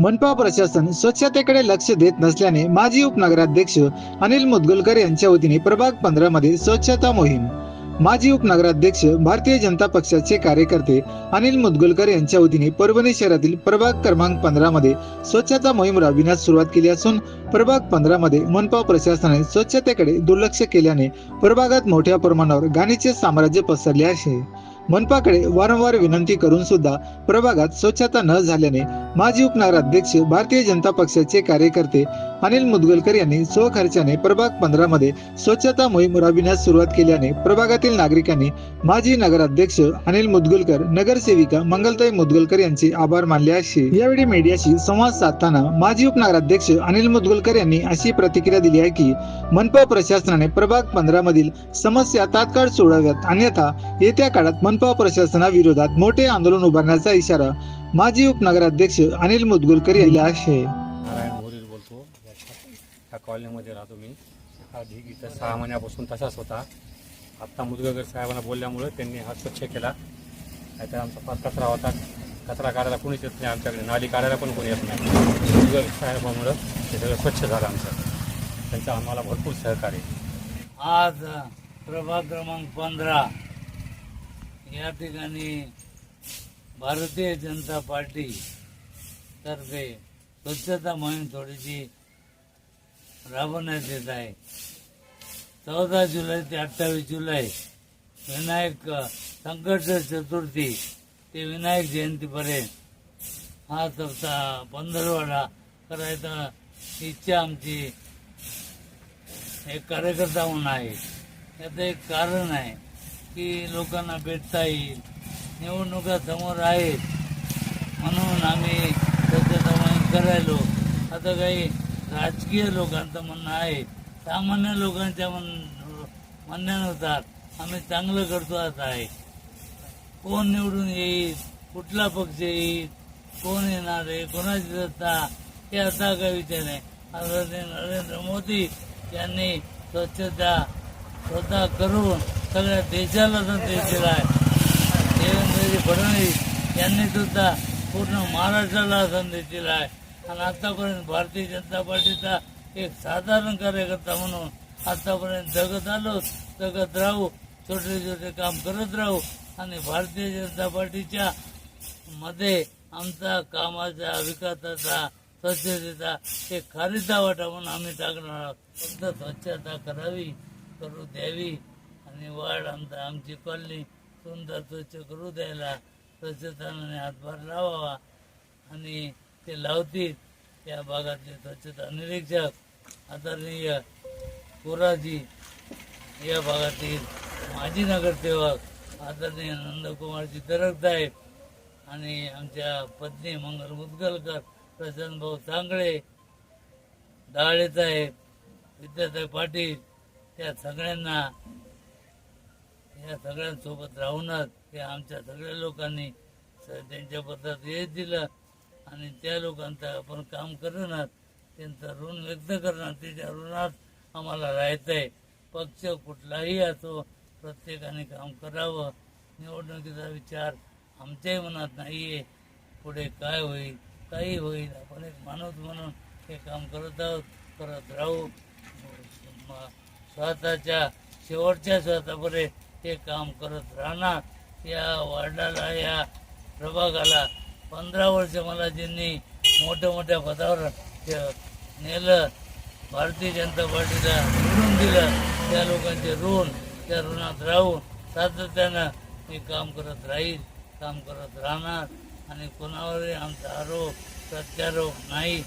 मनपा प्रशासन स्वच्छतेकडे लक्ष देत नसल्याने माजी उपनगराध्यक्ष अनिल मुदगुलकर यांच्या वतीने प्रभाग पंधरा मध्ये स्वच्छता मोहीम. माजी उपनगराध्यक्ष भारतीय जनता पक्षाचे कार्यकर्ते अनिल मुदगलकर यांच्या वतीने परभणी शहरातील प्रभाग क्रमांक पंधरा मध्ये स्वच्छता मोहीम राबविण्यास सुरुवात केली असून प्रभाग पंधरा मध्ये मनपा प्रशासनाने स्वच्छतेकडे दुर्लक्ष केल्याने प्रभागात मोठ्या प्रमाणावर गाणीचे साम्राज्य पसरले आहे. मनपाकडे वारंवार विनंती करून सुद्धा प्रभागात स्वच्छता न झाल्याने माजी उपनगराध्यक्ष भारतीय जनता पक्षाचे कार्यकर्ते अनिल मुदगलकर यांनी स्वखर्चाने प्रभाग पंधरा मध्ये स्वच्छता मोहीम राबविण्यास सुरुवात केल्याने प्रभागातील नागरिकांनी माजी नगराध्यक्ष अनिल मुदगलकर नगरसेविका मंगलताई मुदगलकर यांचे आभार मानले असे. यावेळी मीडियाशी संवाद साधताना माजी उपनगराध्यक्ष अनिल मुदगलकर यांनी अशी प्रतिक्रिया दिली आहे की मनपा प्रशासनाने प्रभाग पंधरा मधील समस्या तात्काळ सोडाव्यात अन्यथा येत्या काळात मनपा प्रशासनाविरोधात मोठे आंदोलन उभारण्याचा इशारा माजी उपनगराध्यक्ष अनिल मुदगुलकर यांनी दिला आहे नारायण मोरील बोलतो. ह्या कॉलनीमध्ये राहतो मी. हा ढीग इथं सहा महिन्यापासून तसाच होता. आत्ता मुदगगर साहेबांना बोलल्यामुळं त्यांनी हा स्वच्छ केला. नाहीतर आमचा फार कचरा होता. कचरा काढायला कोणीच येत नाही आमच्याकडे. नाली काढायला पण कोणी येत नाही. मुदगल साहेबामुळं हे सगळं स्वच्छ झालं आमचं. त्यांचं आम्हाला भरपूर सहकार्य. आज प्रभाग क्रमांक पंधरा. या ठिकाणी भारतीय जनता पार्टी तर्फे स्वच्छता मोहीम थोडीशी राबवण्यात येत आहे. चौदा जुलै ते अठ्ठावीस जुलै विनायक संकट चतुर्थी ते विनायक जयंतीपर्यंत हा सप्ताह पंधरवाडा करायचा इच्छा आमची एक कार्यकर्ता म्हणून आहे. याचं एक कारण आहे की लोकांना भेटता येईल. निवडणुका समोर आहेत. म्हणून आम्ही स्वच्छता करायलो. आता काही राजकीय लोकांचं म्हणणं आहे. सामान्य लोकांच्या म्हण म्हणण्यानुसार आम्ही चांगलं करतो असं आहे. कोण निवडून येईल? कुठला पक्ष येईल? कोण येणार आहे? कोणाची सत्ता? हे असा काय विचार नाही. आता नरेंद्र मोदी यांनी स्वच्छता स्वतः करून सगळ्या देशाला संदेश दिला आहे. देवेंद्रजी फडणवीस यांनी सुद्धा पूर्ण महाराष्ट्राला संधी दिला आहे. आणि आतापर्यंत भारतीय जनता पार्टीचा एक साधारण कार्यकर्ता म्हणून आतापर्यंत जगत आलो जगत राहू छोटे छोटे काम करत राहू. आणि भारतीय जनता पार्टीच्या मध्ये आमचा कामाचा विकासाचा स्वच्छतेचा एक खारीचा वाटा म्हणून आम्ही टाकणार आहोत. फक्त स्वच्छता करावी करू द्यावी. आणि वाढ आमचा आमची कॉलनी सुंदर स्वच्छ करू द्यायला स्वच्छताने हातभार लावावा. आणि ते लावतील. त्या भागातले स्वच्छता निरीक्षक आदरणीय कोराजी या भागातील माजी नगरसेवक आदरणीय नंदकुमारजी दरक साहेब आणि आमच्या पत्नी मंगल मुदगलकर प्रशांत भाऊ चांगळे दाळे साहेब विद्यासाहेब पाटील त्या सगळ्यांना या सगळ्यांसोबत राहूनच ते आमच्या सगळ्या लोकांनी त्यांच्या पत्रात येत दिलं आणि त्या लोकांचं आपण काम करणार त्यांचं ऋण व्यक्त करणार त्याच्या ऋणात आम्हाला राहायचंय. पक्ष कुठलाही असो प्रत्येकाने काम करावं. निवडणुकीचा विचार आमच्याही मनात नाहीये. पुढे काय होईल काही होईल. आपण एक माणूस म्हणून हे काम करत आहोत करत राहू. म- स्वतःच्या शेवटच्या स्वतःपर्यंत ते काम करत राहणार. या वार्डाला या प्रभागाला पंधरा वर्ष मला ज्यांनी मोठ्या मोठ्या पदावर नेलं भारतीय जनता पार्टीला निवडून दिलं त्या लोकांचे ऋण त्या ऋणात राहून सातत्यानं मी काम करत राहील काम करत राहणार. आणि कोणावरही आमचा आरोप प्रत्यारोप नाही.